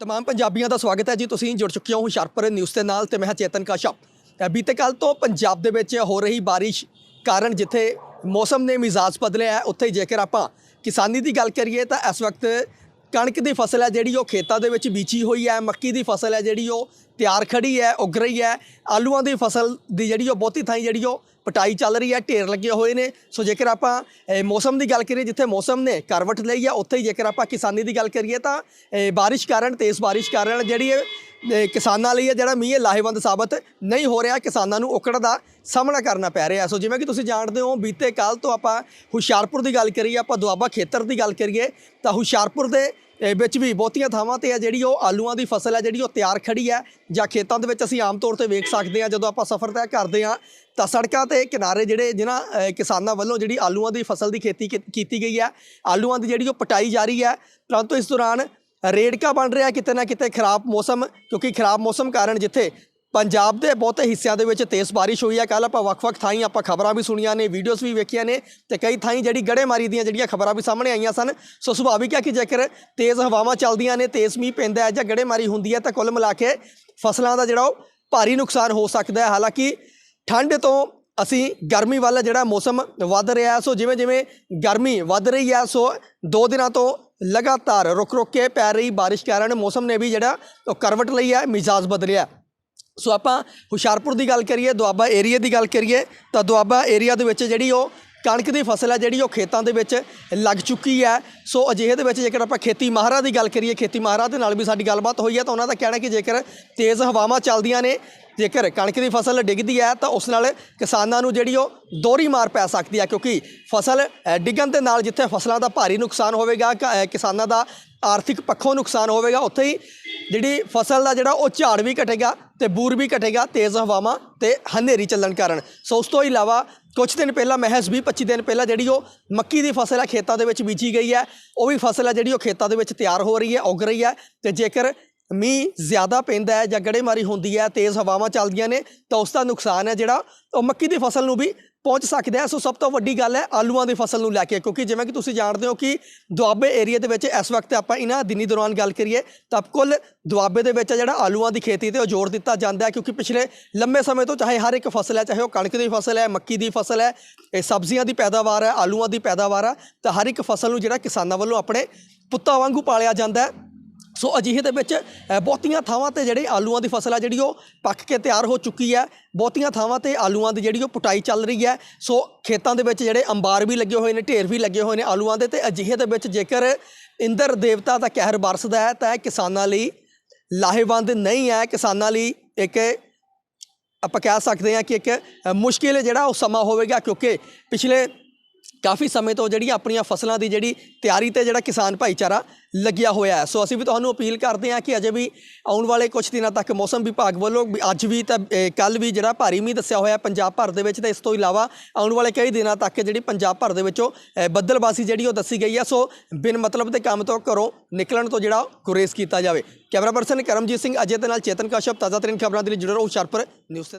ਤਮਾਮ ਪੰਜਾਬੀਆਂ ਦਾ ਸਵਾਗਤ ਹੈ ਜੀ ਤੁਸੀਂ ਜੁੜ ਚੁੱਕੇ ਹੋ ਹੁਸ਼ਿਆਰਪੁਰ ਨਿਊਜ਼ ਦੇ ਨਾਲ ਤੇ ਮੈਂ ਹਾਂ ਚੇਤਨ ਕਾਸ਼ਾ ਬੀਤੇ ਕੱਲ ਤੋਂ ਪੰਜਾਬ ਦੇ ਵਿੱਚ ਹੋ ਰਹੀ ਬਾਰਿਸ਼ ਕਾਰਨ ਜਿੱਥੇ ਮੌਸਮ ਨੇ ਮਿਜ਼ਾਜ ਬਦਲਿਆ ਹੈ ਉੱਥੇ ਜੇਕਰ ਆਪਾਂ ਕਿਸਾਨੀ ਦੀ ਗੱਲ ਕਰੀਏ ਤਾਂ ਇਸ ਵਕਤ ਕਣਕ ਦੀ ਫਸਲ ਹੈ ਜਿਹੜੀ ਉਹ ਖੇਤਾਂ ਦੇ ਵਿੱਚ ਬੀਜੀ ਹੋਈ ਹੈ ਮੱਕੀ ਦੀ ਫਸਲ ਹੈ ਜਿਹੜੀ ਉਹ ਤਿਆਰ ਖੜੀ ਹੈ ਉੱਗ ਰਹੀ ਹੈ ਆਲੂਆਂ ਦੀ ਫਸਲ ਦੀ ਜਿਹੜੀ ਉਹ ਬਹੁਤੀ ਥਾਈਂ ਜਿਹੜੀ ਉਹ ਪਟਾਈ ਚੱਲ ਰਹੀ ਹੈ, ਢੇਰ ਲੱਗੇ ਹੋਏ ਨੇ। ਸੋ ਜੇਕਰ ਆਪਾਂ ਮੌਸਮ ਦੀ ਗੱਲ ਕਰੀਏ, ਜਿੱਥੇ ਮੌਸਮ ਨੇ ਕਰਵਟ ਲਈ ਹੈ ਉੱਥੇ ਹੀ ਜੇਕਰ ਆਪਾਂ ਕਿਸਾਨੀ ਦੀ ਗੱਲ ਕਰੀਏ ਤਾਂ ਬਾਰਿਸ਼ ਕਾਰਨ ਤੇਜ਼ ਬਾਰਿਸ਼ ਕਾਰਨ ਜਿਹੜੀ ਇਹ ਕਿਸਾਨਾਂ ਲਈ ਹੈ ਜਿਹੜਾ ਮੀਂਹ ਇਹ ਲਾਹੇਵੰਦ ਸਾਬਤ ਨਹੀਂ ਹੋ ਰਿਹਾ, ਕਿਸਾਨਾਂ ਨੂੰ ਔਕੜ ਦਾ ਸਾਹਮਣਾ ਕਰਨਾ ਪੈ ਰਿਹਾ। ਸੋ ਜਿਵੇਂ ਕਿ ਤੁਸੀਂ ਜਾਣਦੇ ਹੋ, ਬੀਤੇ ਕੱਲ ਤੋਂ ਆਪਾਂ ਹੁਸ਼ਿਆਰਪੁਰ ਦੀ ਗੱਲ ਕਰੀਏ, ਆਪਾਂ ਦੁਆਬਾ ਖੇਤਰ ਦੀ ਗੱਲ ਕਰੀਏ, ਤਾਂ ਹੁਸ਼ਿਆਰਪੁਰ ਦੇ ਵਿੱਚ ਵੀ ਬਹੁਤੀਆਂ ਥਾਵਾਂ ਤੇ ਹੈ ਜਿਹੜੀ ਉਹ ਆਲੂਆਂ ਦੀ ਫਸਲ ਹੈ ਜਿਹੜੀ ਉਹ ਤਿਆਰ ਖੜੀ ਹੈ ਜਾਂ ਖੇਤਾਂ ਦੇ ਵਿੱਚ ਅਸੀਂ ਆਮ ਤੌਰ ਤੇ ਵੇਖ ਸਕਦੇ ਹਾਂ ਜਦੋਂ ਆਪਾਂ ਸਫ਼ਰ ਤੈਅ ਕਰਦੇ ਹਾਂ ਤਾਂ ਸੜਕਾਂ ਤੇ ਕਿਨਾਰੇ ਜਿਹੜੇ ਜਿਨ੍ਹਾਂ ਕਿਸਾਨਾਂ ਵੱਲੋਂ ਜਿਹੜੀ ਆਲੂਆਂ ਦੀ ਫਸਲ ਦੀ ਖੇਤੀ ਕੀ- ਕੀਤੀ ਗਈ ਹੈ ਆਲੂਆਂ ਦੀ ਜਿਹੜੀ ਉਹ ਪਟਾਈ ਜਾਰੀ ਹੈ ਪਰੰਤੂ ਇਸ ਦੌਰਾਨ ਰੇੜਕਾ ਬਣ ਰਿਹਾ ਕਿਤੇ ਨਾ ਕਿਤੇ ਖਰਾਬ ਮੌਸਮ, ਕਿਉਂਕਿ ਖਰਾਬ ਮੌਸਮ ਕਾਰਨ ਜਿੱਥੇ ਪੰਜਾਬ ਦੇ ਬਹੁਤੇ ਹਿੱਸਿਆਂ ਦੇ ਵਿੱਚ ਤੇਜ਼ ਬਾਰਿਸ਼ ਹੋਈ ਹੈ। ਕੱਲ ਆਪਾਂ ਵੱਖ-ਵੱਖ ਥਾਈਂ ਆਪਾਂ ਖਬਰਾਂ ਵੀ ਸੁਣੀਆਂ ਨੇ, ਵੀਡੀਓਜ਼ ਵੀ ਵੇਖੀਆਂ ਨੇ ਤੇ ਕਈ ਥਾਈਂ ਜਿਹੜੀ ਗੜੇਮਾਰੀ ਦੀਆਂ ਜਿਹੜੀਆਂ ਖਬਰਾਂ ਵੀ ਸਾਹਮਣੇ ਆਈਆਂ ਸਨ। ਸੋ ਸੁਭਾਵਿਕ ਹੈ ਕਿ ਜੇਕਰ ਤੇਜ਼ ਹਵਾਵਾਂ ਚੱਲਦੀਆਂ ਨੇ, ਤੇਜ਼ ਮੀਂਹ ਪੈਂਦਾ ਹੈ ਜਾਂ ਗੜੇਮਾਰੀ ਹੁੰਦੀ ਹੈ ਤਾਂ ਕੁੱਲ ਮਿਲਾ ਕੇ ਫਸਲਾਂ ਦਾ ਜਿਹੜਾ ਉਹ ਭਾਰੀ ਨੁਕਸਾਨ ਹੋ ਸਕਦਾ ਹੈ। ਹਾਲਾਂਕਿ ਠੰਡ ਤੋਂ ਅਸੀਂ ਗਰਮੀ ਵੱਲ ਜਿਹੜਾ ਮੌਸਮ ਵੱਧ ਰਿਹਾ ਹੈ। ਸੋ ਜਿਵੇਂ ਜਿਵੇਂ ਗਰਮੀ ਵੱਧ ਰਹੀ ਹੈ, ਸੋ ਦੋ ਦਿਨਾਂ ਤੋਂ ਲਗਾਤਾਰ ਰੁਕ ਰੁਕ ਕੇ ਪੈ ਰਹੀ ਬਾਰਿਸ਼ ਕਾਰਨ ਮੌਸਮ ਨੇ ਵੀ ਜਿਹੜਾ ਉਹ ਕਰਵਟ ਲਈ ਹੈ, ਮਿਜ਼ਾਜ ਬਦਲਿਆ ਸੋ ਆਪਾਂ ਹੁਸ਼ਿਆਰਪੁਰ ਦੀ ਗੱਲ ਕਰੀਏ, ਦੁਆਬਾ ਏਰੀਆ ਦੀ ਗੱਲ ਕਰੀਏ, ਤਾਂ ਦੁਆਬਾ ਏਰੀਆ ਦੇ ਵਿੱਚ ਜਿਹੜੀ ਉਹ ਕਣਕ ਦੀ ਫਸਲ ਹੈ ਜਿਹੜੀ ਉਹ ਖੇਤਾਂ ਦੇ ਵਿੱਚ ਲੱਗ ਚੁੱਕੀ ਹੈ। ਸੋ ਅਜਿਹੇ ਦੇ ਵਿੱਚ ਜੇਕਰ ਆਪਾਂ ਖੇਤੀ ਮਾਹਰਾਂ ਦੀ ਗੱਲ ਕਰੀਏ, ਖੇਤੀ ਮਾਹਰਾਂ ਦੇ ਨਾਲ ਵੀ ਸਾਡੀ ਗੱਲਬਾਤ ਹੋਈ ਹੈ, ਤਾਂ ਉਹਨਾਂ ਦਾ ਕਹਿਣਾ ਕਿ ਜੇਕਰ ਤੇਜ਼ ਹਵਾਵਾਂ ਚੱਲਦੀਆਂ ਨੇ ਜੇਕਰ ਕਣਕ ਦੀ ਫਸਲ ਡਿੱਗਦੀ ਹੈ ਤਾਂ ਉਸ ਨਾਲ ਕਿਸਾਨਾਂ ਨੂੰ ਜਿਹੜੀ ਉਹ ਦੋਹਰੀ ਮਾਰ ਪੈ ਸਕਦੀ ਹੈ, ਕਿਉਂਕਿ ਫਸਲ ਡਿੱਗਣ ਦੇ ਨਾਲ ਜਿੱਥੇ ਫਸਲਾਂ ਦਾ ਭਾਰੀ ਨੁਕਸਾਨ ਹੋਵੇਗਾ, ਕ- ਕਿਸਾਨਾਂ ਦਾ ਆਰਥਿਕ ਪੱਖੋਂ ਨੁਕਸਾਨ ਹੋਵੇਗਾ, ਉੱਥੇ ਹੀ ਜਿਹੜੀ ਫਸਲ ਦਾ ਜਿਹੜਾ ਉਹ ਝਾੜ ਵੀ ਘਟੇਗਾ ਤੇ ਬੂਰ ਵੀ ਘਟੇਗਾ, ਤੇਜ਼ ਹਵਾਵਾਂ ਤੇ ਹਨੇਰੀ ਚੱਲਣ ਕਾਰਨ। ਸੋ ਉਸ ਤੋਂ ਇਲਾਵਾ ਕੁਝ ਦਿਨ ਪਹਿਲਾਂ ਮਹਿਜ਼ 20 25 ਦਿਨ ਪਹਿਲਾਂ ਜਿਹੜੀ ਉਹ ਮੱਕੀ ਦੀ ਫਸਲ ਹੈ ਖੇਤਾਂ ਦੇ ਵਿੱਚ ਬੀਜੀ ਗਈ ਹੈ, ਉਹ ਵੀ ਫਸਲ ਹੈ ਜਿਹੜੀ ਉਹ ਖੇਤਾਂ ਦੇ ਵਿੱਚ ਤਿਆਰ ਹੋ ਰਹੀ ਹੈ, ਉੱਗ ਰਹੀ ਹੈ ਤੇ ਜੇਕਰ ਮੀਂਹ ਜ਼ਿਆਦਾ ਪੈਂਦਾ ਹੈ ਜਾਂ ਗੜੇਮਾਰੀ ਹੁੰਦੀ ਹੈ, ਤੇਜ਼ ਹਵਾਵਾਂ ਚੱਲਦੀਆਂ ਨੇ, ਤਾਂ ਉਸ ਦਾ ਨੁਕਸਾਨ ਹੈ ਜਿਹੜਾ ਉਹ ਮੱਕੀ ਦੀ ਫਸਲ ਨੂੰ ਵੀ ਪਹੁੰਚ ਸਕਦਾ ਹੈ। ਸੋ ਸਭ ਤੋਂ ਵੱਡੀ ਗੱਲ ਹੈ ਆਲੂਆਂ ਦੀ ਫਸਲ ਨੂੰ ਲੈ ਕੇ, ਕਿਉਂਕਿ ਜਿਵੇਂ ਕਿ ਤੁਸੀਂ ਜਾਣਦੇ ਹੋ ਕਿ ਦੁਆਬੇ ਏਰੀਆ ਦੇ ਵਿੱਚ ਇਸ ਵਕਤ ਆਪਾਂ ਇਹਨਾਂ ਦਿਨੀ ਦੌਰਾਨ ਗੱਲ ਕਰੀਏ, ਤਾਂ ਕੁੱਲ ਦੁਆਬੇ ਦੇ ਵਿੱਚ ਜਿਹੜਾ ਆਲੂਆਂ ਦੀ ਖੇਤੀ ਤੇ ਉਹ ਜ਼ੋਰ ਦਿੱਤਾ ਜਾਂਦਾ ਹੈ, ਕਿਉਂਕਿ ਪਿਛਲੇ ਲੰਮੇ ਸਮੇਂ ਤੋਂ ਚਾਹੇ ਹਰ ਇੱਕ ਫਸਲ ਹੈ, ਚਾਹੇ ਉਹ ਕਣਕ ਦੀ ਫਸਲ ਹੈ, ਮੱਕੀ ਦੀ ਫਸਲ ਹੈ, ਇਹ ਸਬਜ਼ੀਆਂ ਦੀ ਪੈਦਾਵਾਰ ਹੈ, ਆਲੂਆਂ ਦੀ ਪੈਦਾਵਾਰ ਹੈ, ਤਾਂ ਹਰ ਇੱਕ ਫਸਲ ਨੂੰ ਜਿਹੜਾ ਕਿਸਾਨਾਂ ਵੱਲੋਂ ਆਪਣੇ ਪੁੱਤਾਂ ਵਾਂਗੂ ਪਾਲਿਆ ਜਾਂਦਾ ਹੈ। ਸੋ ਅਜਿਹੇ ਦੇ ਵਿੱਚ ਬਹੁਤੀਆਂ ਥਾਵਾਂ ਤੇ ਜਿਹੜੇ ਆਲੂਆਂ ਦੀ ਫਸਲ ਆ, ਜਿਹੜੀ ਉਹ ਪੱਕ ਕੇ ਤਿਆਰ ਹੋ ਚੁੱਕੀ ਹੈ। ਬਹੁਤੀਆਂ ਥਾਵਾਂ ਤੇ ਆਲੂਆਂ ਦੀ ਜਿਹੜੀ ਉਹ ਪੁਟਾਈ ਚੱਲ ਰਹੀ ਹੈ। ਸੋ ਖੇਤਾਂ ਦੇ ਵਿੱਚ ਜਿਹੜੇ ਅੰਬਾਰ ਵੀ ਲੱਗੇ ਹੋਏ ਨੇ, ਢੇਰ ਵੀ ਲੱਗੇ ਹੋਏ ਨੇ ਆਲੂਆਂ ਦੇ ਤੇ ਅਜਿਹੇ ਦੇ ਵਿੱਚ ਜੇਕਰ ਇੰਦਰ ਦੇਵਤਾ ਦਾ ਕਹਿਰ ਬਰਸਦਾ ਹੈ, ਤਾਂ ਇਹ ਕਿਸਾਨਾਂ ਲਈ ਲਾਹੇਵੰਦ ਨਹੀਂ ਹੈ। ਕਿਸਾਨਾਂ ਲਈ ਇੱਕ ਆਪਾਂ ਕਹਿ ਸਕਦੇ ਹਾਂ ਕਿ ਇੱਕ ਮੁਸ਼ਕਿਲ ਜਿਹੜਾ ਉਹ ਸਮਾਂ ਹੋਵੇਗਾ, ਕਿਉਂਕਿ ਪਿਛਲੇ ਕਾਫੀ ਸਮੇਂ ਤੋਂ ਜਿਹੜੀ ਆਪਣੀਆਂ ਫਸਲਾਂ ਦੀ ਜਿਹੜੀ ਤਿਆਰੀ ਤੇ ਜਿਹੜਾ ਕਿਸਾਨ ਭਾਈਚਾਰਾ ਲੱਗਿਆ ਹੋਇਆ ਹੈ। ਸੋ ਅਸੀਂ ਵੀ ਤੁਹਾਨੂੰ ਅਪੀਲ ਕਰਦੇ ਹਾਂ ਕਿ ਅਜੇ ਵੀ ਆਉਣ ਵਾਲੇ ਕੁਝ ਦਿਨਾਂ ਤੱਕ ਮੌਸਮ ਵਿਭਾਗ ਵੱਲੋਂ ਵੀ ਅੱਜ ਵੀ ਤਾਂ ਕੱਲ ਵੀ ਜਿਹੜਾ ਭਾਰੀ ਮੀਂਹ ਦੱਸਿਆ ਹੋਇਆ ਪੰਜਾਬ ਭਰ ਦੇ ਵਿੱਚ ਤੇ ਇਸ ਤੋਂ ਇਲਾਵਾ ਆਉਣ ਵਾਲੇ ਕਈ ਦਿਨਾਂ ਤੱਕ ਜਿਹੜੀ ਪੰਜਾਬ ਭਰ ਦੇ ਵਿੱਚੋਂ ਅ, ਬੱਦਲਬਾਜ਼ੀ ਜਿਹੜੀ ਉਹ ਦੱਸੀ ਗਈ ਹੈ। ਸੋ ਬਿਨ ਮਤਲਬ ਦੇ ਕੰਮ ਤੋਂ ਘਰੋਂ ਨਿਕਲਣ ਤੋਂ ਜਿਹੜਾ ਗੁਰੇਜ਼ ਕੀਤਾ ਜਾਵੇ। ਕੈਮਰਾ ਪਰਸਨ ਕਰਮਜੀਤ ਸਿੰਘ ਅਜੇ ਦੇ ਨਾਲ ਚੇਤਨ ਕਾਸ਼ਪ ਤਾਜ਼ਾ ਤਰੀਨ ਖਬਰਾਂ ਦੇ ਲਈ ਜੁੜੇ ਰਹੋ ਹੁਸ਼ਿਆਰਪੁਰ ਨਿਊਜ਼ 'ਤੇ ਨਾਲ।